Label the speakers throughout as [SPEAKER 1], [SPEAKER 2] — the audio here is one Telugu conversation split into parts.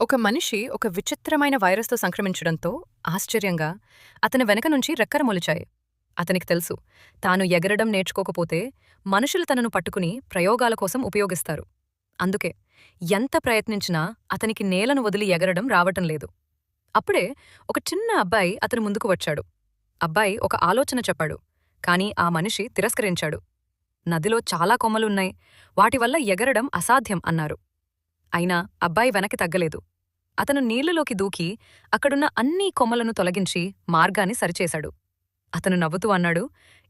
[SPEAKER 1] ఒక మనిషి ఒక విచిత్రమైన వైరస్తో సంక్రమించడంతో ఆశ్చర్యంగా అతని వెనక నుంచి రెక్కర మొలిచాయి. అతనికి తెలుసు తాను ఎగరడం నేర్చుకోకపోతే మనుషులు తనను పట్టుకుని ప్రయోగాల కోసం ఉపయోగిస్తారు. అందుకే ఎంత ప్రయత్నించినా అతనికి నేలను వదిలి ఎగరడం రావటం లేదు. అప్పుడే ఒక చిన్న అబ్బాయి అతని ముందుకు వచ్చాడు. అబ్బాయి ఒక ఆలోచన చెప్పాడు కాని ఆ మనిషి తిరస్కరించాడు. నదిలో చాలా కొమ్మలున్నాయి వాటివల్ల ఎగరడం అసాధ్యం అన్నారు. అయినా అబ్బాయి వెనక్కి తగ్గలేదు. అతను నీళ్ళలోకి దూకి అక్కడున్న అన్నీ కొమ్మలను తొలగించి మార్గాన్ని సరిచేశాడు. అతను నవ్వుతూ అన్నాడు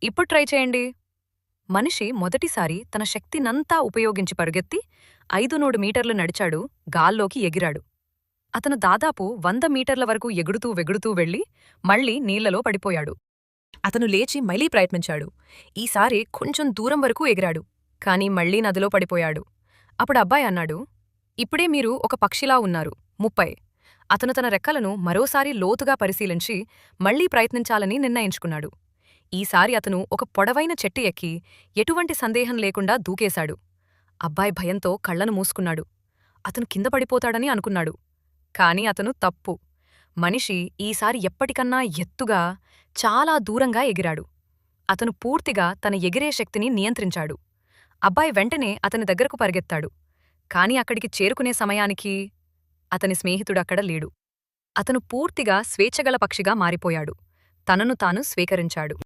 [SPEAKER 1] ఇప్పుడు ట్రై చేయండి. మనిషి మొదటిసారి తన శక్తినంతా ఉపయోగించి పరుగెత్తి ఐదు నూడు మీటర్లు నడిచాడు గాల్లోకి ఎగిరాడు. అతను దాదాపు వంద మీటర్ల వరకు ఎగుడుతూ వెగుడుతూ వెళ్ళి మళ్ళీ నీళ్ళలో పడిపోయాడు. అతను లేచి మళ్ళీ ప్రయత్నించాడు. ఈసారి కొంచెం దూరం వరకు ఎగిరాడు కాని మళ్ళీ నదిలో పడిపోయాడు. అప్పుడు అబ్బాయి అన్నాడు ఇప్పుడే మీరు ఒక పక్షిలా ఉన్నారు. ముప్పై. అతను తన రెక్కలను మరోసారి లోతుగా పరిశీలించి మళ్ళీ ప్రయత్నించాలని నిర్ణయించుకున్నాడు. ఈసారి అతను ఒక పొడవైన చెట్టు ఎక్కి ఎటువంటి సందేహం లేకుండా దూకేశాడు. అబ్బాయి భయంతో కళ్ళను మూసుకున్నాడు. అతను కింద పడిపోతాడని అనుకున్నాడు. కాని అతను తప్పు. మనిషి ఈసారి ఎప్పటికన్నా ఎత్తుగా చాలా దూరంగా ఎగిరాడు. అతను పూర్తిగా తన ఎగిరే శక్తిని నియంత్రించాడు. అబ్బాయి వెంటనే అతని దగ్గరకు పరిగెత్తాడు. కాని అక్కడికి చేరుకునే సమయానికి అతని స్నేహితుడక్కడ లేడు. అతను పూర్తిగా స్వేచ్ఛగల పక్షిగా మారిపోయాడు. తనను తాను స్వీకరించాడు.